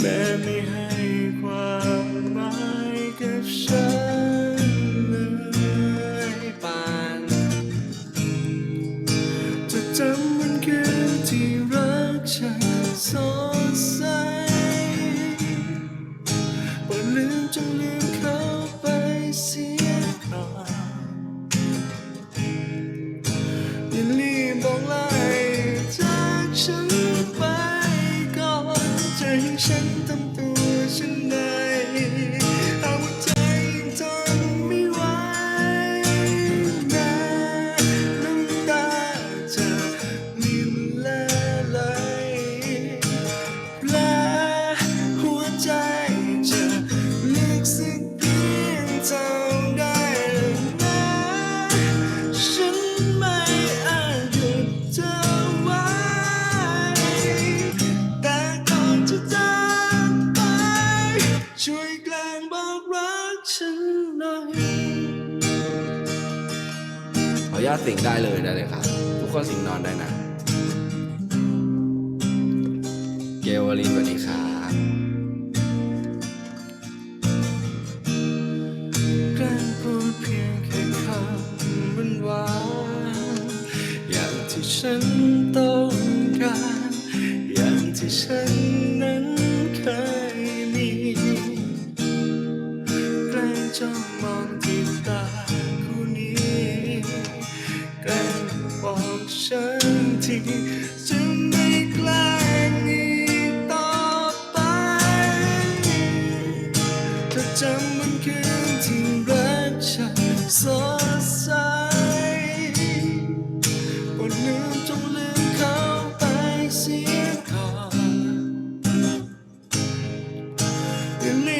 แม้ไม่ให้ความหมายกับฉันเลยปานจะจำวันคืนที่รักฉันสอง อนุญาตสิงได้เลยได้เลยครับ ทุกคนสิงนอนได้นะ เกลวลินสวัสดีครับกล้งพูดเพียงแค่คำันวานอย่างที่ฉันต้องการอย่างที่ฉัน ทีจะไม่แกล้งอีกต่อไปเธอจำมันคืนที่รักฉันสดใสว่าลืมจงลืมเขาไปเสียก่อนอย่ารีบ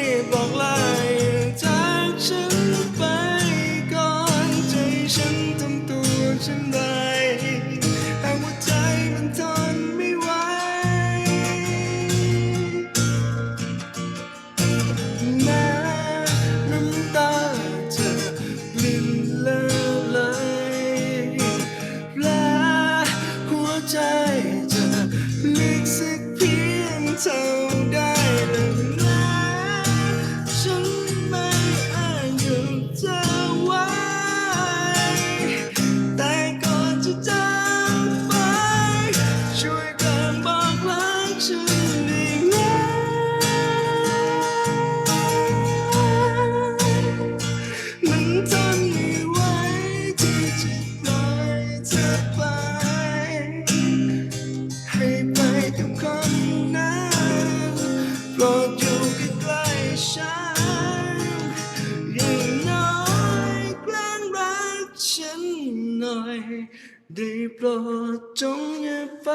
รดอยู่ใกล้ฉันอย่างน้อยแกล้งรักฉันหน่อยได้โปรดจงอย่าไป